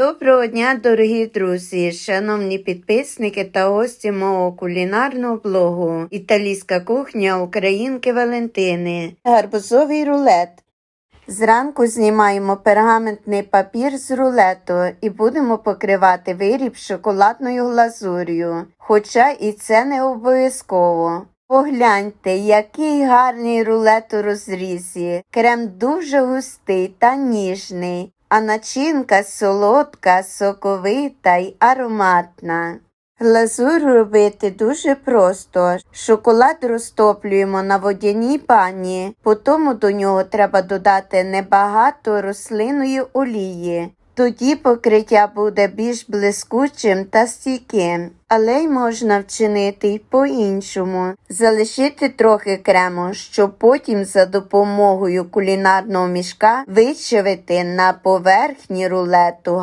Доброго дня, дорогі друзі, шановні підписники та гості мого кулінарного блогу Італійська кухня Українки Валентини. Гарбузовий рулет. Зранку знімаємо пергаментний папір з рулету і будемо покривати виріб шоколадною глазур'ю, хоча і це не обов'язково. Погляньте, який гарний рулет у розрізі. Крем дуже густий та ніжний, а начинка солодка, соковита й ароматна. Глазур робити дуже просто. Шоколад розтоплюємо на водяній пані, потім до нього треба додати небагато рослинної олії. Тоді покриття буде більш блискучим та стійким, але й можна вчинити й по-іншому. Залишити трохи крему, щоб потім за допомогою кулінарного мішка вичавити на поверхні рулету